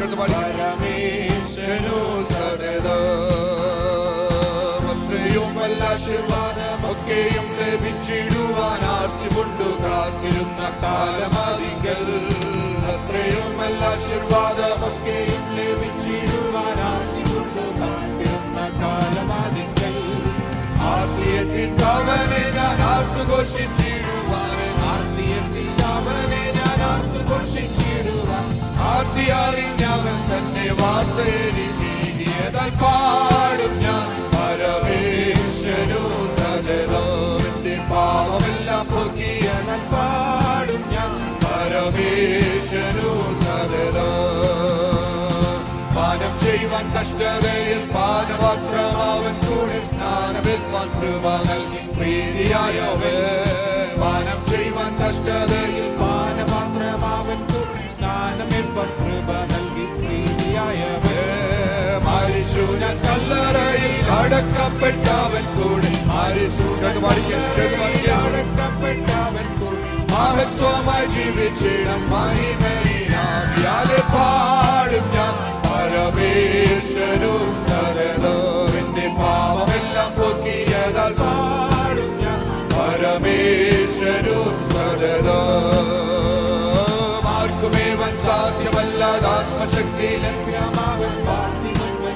ചേർത്ത് പാടി പരമേശ്വരു സരതമത്രയുമല്ല ആശീർവാദമൊക്കെയും ലഭിച്ചിടുവാൻ ആർച്ചുകൊണ്ടു കാത്തിരുന്ന കാലമതിങ്കൽ അത്രയുമല്ല ആശീർവാദമൊക്കെയും ലഭിച്ചിടുവാൻ ആർച്ചുകൊണ്ടു കാത്തിരുന്ന കാലമാതിങ്കൽ ആർത്തിയത്തിൻ അവനെ ഞാൻ ആർത്തുഘോഷിച്ചിടുവാൻ ആർത്തിയത്തിൻ അവനെ ഞാൻ ആർത്തുഘോഷിച്ചിടുവാൻ ആർത്തിയറിഞ്ഞവൻ കഷ്ടതയിൽ പാനപാത്രമാവൻ കൂടെ സ്നാനമേൽപ്പാൻ കൃപ നൽകി പ്രീതിയായവേ പാനം ചെയ്യുവാൻ കഷ്ടതയിൽ അടക്കപ്പെട്ടവൻ കൂടെ. അടക്കപ്പെട്ടവൻ കൂടെ. മഹത്വമായി ജീവിച്ചിടം പാടും ഞാൻ. പരമേശ്വരു സരലോ എന്റെ പാവമെല്ലാം പൊക്കിയതാ പാടും ഞാൻ. പരമേശ്വരു സരലോ ആർക്കുമേവൻ സാധ്യമല്ലാതാത്മശക്തി ലഭ്യമാകും പാർത്തിയോടെ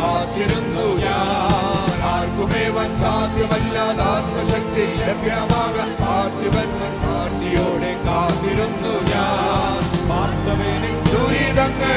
കാത്തിരുന്നു ഞാൻ. ആർക്കുമേവൻ സാധ്യമല്ലാതെ ആത്മശക്തി ലഭ്യമാകാൻ പാർത്ഥിവൻ പാർട്ടിയോടെ കാത്തിരുന്നു ഞാൻ. വാർത്തവേനൻ ദുരിതങ്ങൾ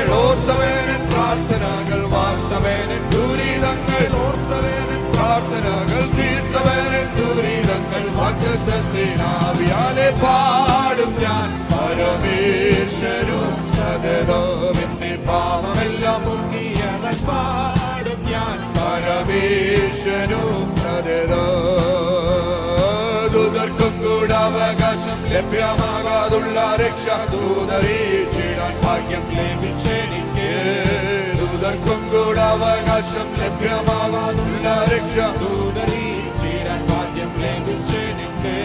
അവകാശം ലഭ്യമാകാതുള്ള രക്ഷ. ദൂതരീക്ഷിടാൻ ഭാഗ്യം ലഭിച്ചെനിക്ക് ദൂതർക്കും കൂടെ അവകാശം ലഭ്യമാകാതുള്ള രക്ഷ. ദൂതരീക്ഷിടാൻ ഭാഗ്യം ലഭിച്ചെനിക്ക്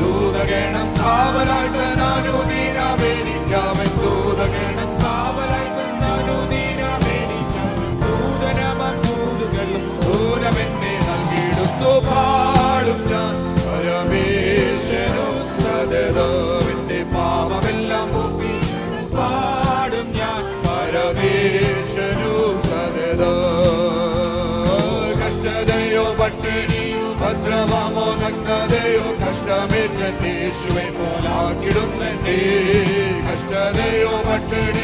ദൂതഗണം കാവലായിട്ട് നൽകിയിടുന്നു പാടും ഞാൻ. പരമേശ്വരോ സദതോവിന്റെ പാപമെല്ലാം പോക്കി പാടും ഞാൻ. പരമേശ്വരോ സദതോ കഷ്ടതയോ പട്ടിണിയോ ഭദ്രമാമോ നഗ്നതയോ കഷ്ടമേറ്റേശുവെ പോലാക്കിടുന്നെ കഷ്ടതയോ പട്ടിണിയോ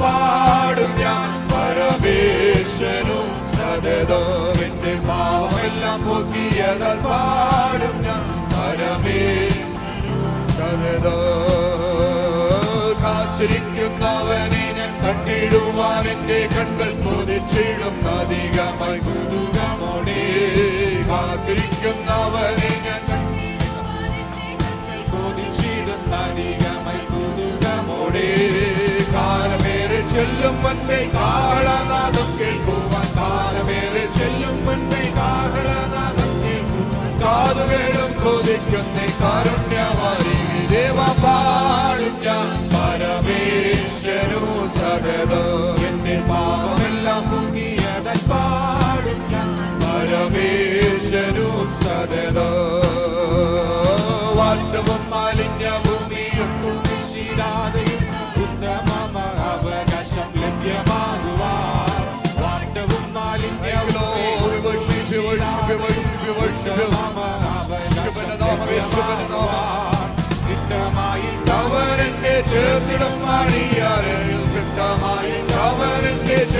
പാടും ഞാൻ പരമേശ്വനും സദതോ എന്റെ പാവമെല്ലാം പൊക്കിയതാൽ പാടും ഞാൻ പരമേശ്വരു സദതോ കാത്തിരിക്കുന്നവനെ ഞാൻ കണ്ടിടുവാൻ എന്റെ കൺകൾ കൊതിച്ചിടും. അധികമായി കുതുകമോടെ കാത്തിരിക്കുന്നവനെ ഞാൻ ചെല്ലും മുൻപേ കാളനാദം കേൾക്കുവാൻ കാലമേറെ ചെല്ലും മുൻപേ കാളനാദം കേൾക്കുവാൻ കാതുവേളും കൊതിക്കുന്നേ കാരുണ്യവാരി ദേവ പാടും ഞാൻ പരമേശ്വരു സദതോ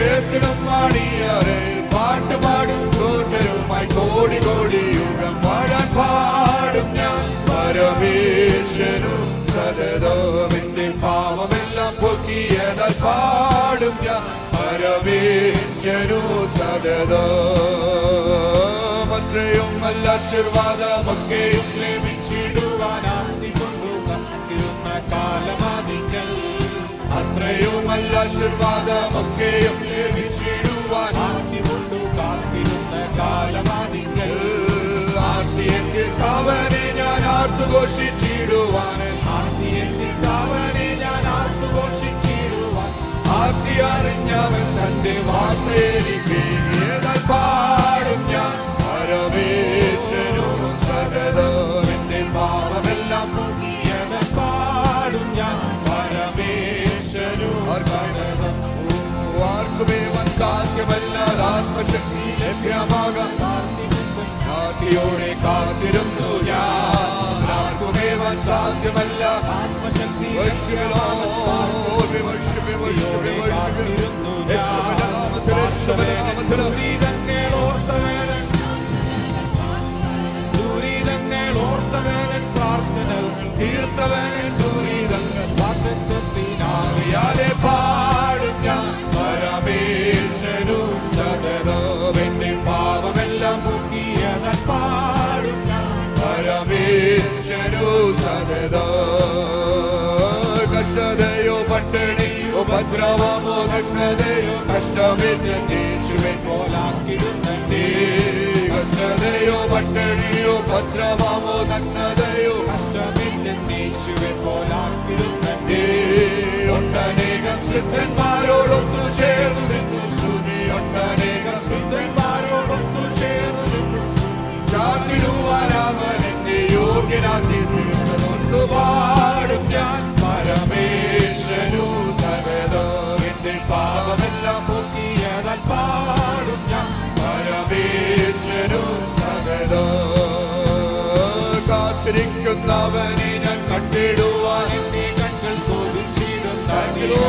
അവരെന്നെ ചേർത്തിടം മാണിയാരേൽ പാട്ട് പാടും കൂട്ടരുമായി കോടി കോടി യുഗം പാടാൻ പാടും ഞാൻ. പരമേശ്വരും സതതോമിന്റെ പാവമെല്ലാം പൊക്കിയതാൽ പാടും ഞാൻ. പരമേശ്വരു സതതോ മത്രയും നല്ല ആശീർവാദമൊക്കെയും ലഭിച്ചിടുവാനാർത്തി കൊണ്ടു തന്നിരുന്ന നന്മയുമല്ല ആശീർവാദമൊക്കെയും ലഭിച്ചിടുവാൻ ആദ്യമുണ്ടു കാത്തിരുന്ന കാലമാതിങ്കൽ ആർത്തിയെങ്കിൽ അവനെ ഞാൻ ആർത്തുഘോഷിച്ചിടുവാൻ ആർത്തിയെങ്കിൽ അവനെ ഞാൻ ആർത്തുഘോഷിച്ചിടുവാൻ ആർത്തി അറിഞ്ഞവൻ തന്റെ വാർത്തയെനിക്ക് ഏതാൽ പാടും ഞാൻ പരമേശ്വരും സകതോ എന്റെ പാപമെല്ലാം മുങ്ങിയത് പാടും ഞാൻ സാധ്യമല്ലാതെ ആത്മശക്തി ലഭ്യമാകാം കാത്തിയോടെ കാത്തിരുന്നു ഞാൻ. ആർക്കുമേവൻ സാധ്യമല്ല ആത്മശക്തി. ദുരിതങ്ങൾ ഓർത്തവേനൻ പ്രാർത്ഥനകൾ തീർത്തവനെ കഷ്ടമേറ്റേശുവൻ പോലാക്കിടുന്നേ കഷ്ടതയോ പട്ടിണിയോ ഭദ്രവമോ നഗ്നതയോ കഷ്ടമില്ലെന്നേശുവെ പോലാക്കിടുന്നേ ഒട്ടനേകം സിദ്ധന്മാരോടൊത്തു ചേർന്നു திருந்தாவனை நான் கட்டிடுவான் என்னை கண்கள் போதும் சீருந்தாங்கிலோ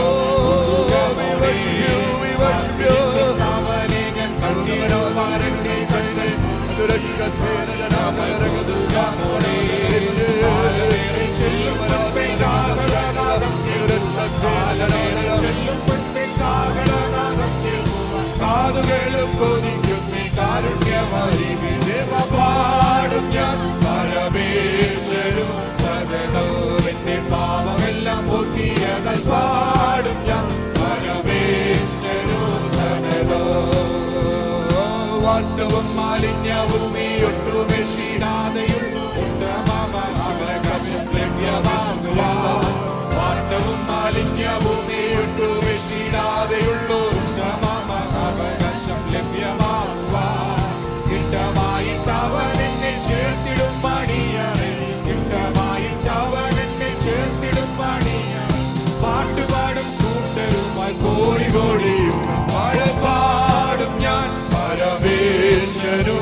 அவனை நான் கட்டிடுவான் என்னை கண்கள் சுரட்சத்தேன കോടിയും മഴ പാടും ഞാൻ. പരമേശ്വരു